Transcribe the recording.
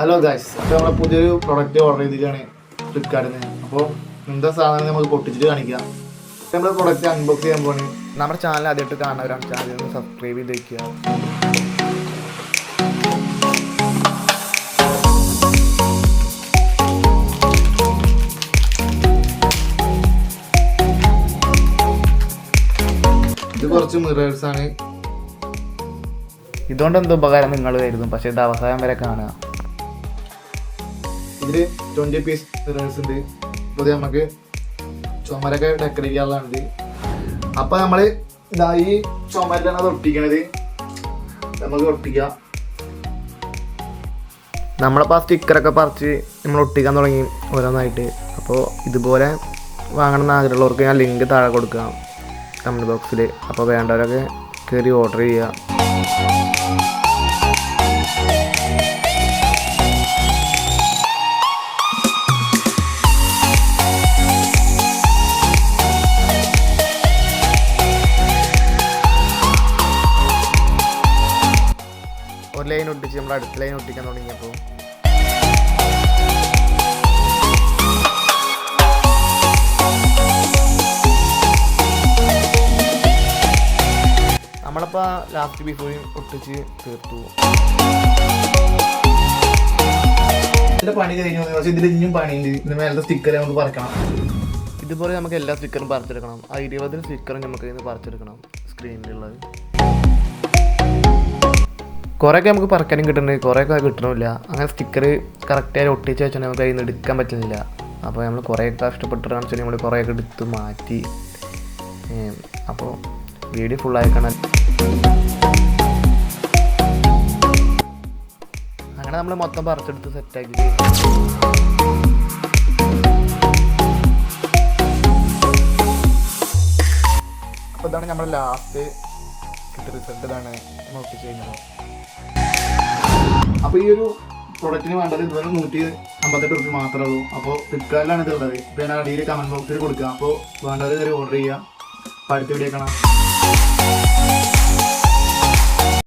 Hello guys അപ്പോൾ നമ്മൾ പുതിയൊരു പ്രൊഡക്റ്റ് ഓർഡർ ചെയ്തിട്ടാണ് ഫ്ലിപ്കാർട്ടിൽ നിന്ന് അപ്പോൾ എന്താ സാധനം നമുക്ക് പൊട്ടിച്ചിട്ട് കാണിക്കാം. നമ്മൾ പ്രൊഡക്റ്റ് അൺബോക്സ് ചെയ്യാൻ പോണ് നമ്മുടെ ചാനൽ ആദ്യമായിട്ട് കാണുന്നവരാണ്. ചാനൽ ഒന്ന് സബ്സ്ക്രൈബ് ചെയ്ത് വയ്ക്കുക ഇത് കുറച്ച് മിറേഴ്സ് ആണ്. ഇതുകൊണ്ട് എന്ത് ഉപകാരം നിങ്ങൾ കരുതും. പക്ഷേ ഇത് അവസാനം വരെ കാണുക. ഇതിൽ ട്വന്റി പീസ് മിറേഴ്സ് ഉണ്ട്. ഇത് നമുക്ക് ചുമരൊക്കെ ഡെക്കറേറ്റ് ചെയ്യാനുള്ളതാണ് അപ്പൊ നമ്മൾ ഇതാ ഈ ചുമരിലാണ് അത് ഒട്ടിക്കണത്. നമുക്ക് ഒട്ടിക്കാം. നമ്മളിപ്പോൾ ആ സ്റ്റിക്കറൊക്കെ പറിച്ച് നമ്മൾ ഒട്ടിക്കാൻ തുടങ്ങി ഓരോന്നായിട്ട്. അപ്പോൾ ഇതുപോലെ വാങ്ങണമെന്ന് ആഗ്രഹമുള്ളവർക്ക് ഞാൻ ലിങ്ക് താഴെ കൊടുക്കാം. കമന്റ് ബോക്സിൽ അപ്പോൾ വേണ്ടവരൊക്കെ കയറി ഓർഡർ ചെയ്യുക. ഒരു ലൈൻ ഒട്ടിച്ച് നമ്മൾ അടുത്ത ലൈൻ ഒട്ടിക്കാൻ തുടങ്ങിയപ്പോൾ നമ്മളപ്പോൾ ലാസ്റ്റ് ബിഫോറും ഒട്ടിച്ച് തീർത്തു. ഇതിന്റെ പണി കഴിഞ്ഞു. പക്ഷേ ഇതിൽ ഇനിയും പണിയുണ്ട്. ഇതിന് മേലത്തെ സ്റ്റിക്കർ നമുക്ക് പറിക്കണം. ഇതുപോലെ നമുക്ക് എല്ലാ സ്റ്റിക്കറും പറിച്ചെടുക്കണം. ആ ഇരുപതിന് സ്റ്റിക്കറും നമുക്ക് ഇതിന് പറിച്ചെടുക്കണം. സ്ക്രീനിലുള്ളത് കുറേയൊക്കെ നമുക്ക് പറക്കാനും കിട്ടുന്നുണ്ട് കുറേയൊക്കെ കിട്ടണമില്ല. അങ്ങനെ സ്റ്റിക്കർ കറക്റ്റായി ഒട്ടിച്ച് വെച്ചാൽ നമുക്ക് അതിൽ നിന്ന് എടുക്കാൻ പറ്റുന്നില്ല. അപ്പോൾ നമ്മൾ കുറേയൊക്കെ കഷ്ടപ്പെട്ടിട്ടാണ് വെച്ചാൽ നമ്മൾ കുറേയൊക്കെ എടുത്ത് മാറ്റി. അപ്പോൾ വീഡിയോ ഫുള്ളായി കാണാൻ. അങ്ങനെ നമ്മൾ മൊത്തം പറിച്ചെടുത്ത് സെറ്റാക്കി അപ്പോൾ ഇതാണ് നമ്മുടെ ലാസ്റ്റ് കിട്ടിയ റിസൾട്ട് ഇതാണ് നോക്കി കഴിഞ്ഞത്. അപ്പോൾ ഈ ഒരു പ്രൊഡക്റ്റിന് വേണ്ടത് ഇതുവരെ നൂറ്റി അമ്പത്തെട്ട് റുപ്യ മാത്രമേ ഉള്ളൂ. അപ്പോൾ ഫ്ലിപ്കാർട്ടിലാണ് ഇതുള്ളത് ഇപ്പോൾ ഞാൻ അടിയിൽ കമന്റ് ബോക്സിൽ കൊടുക്കുക. അപ്പോൾ വേണ്ടത് ഓർഡർ ചെയ്യുക. അടുത്ത വീഡിയോ കാണാം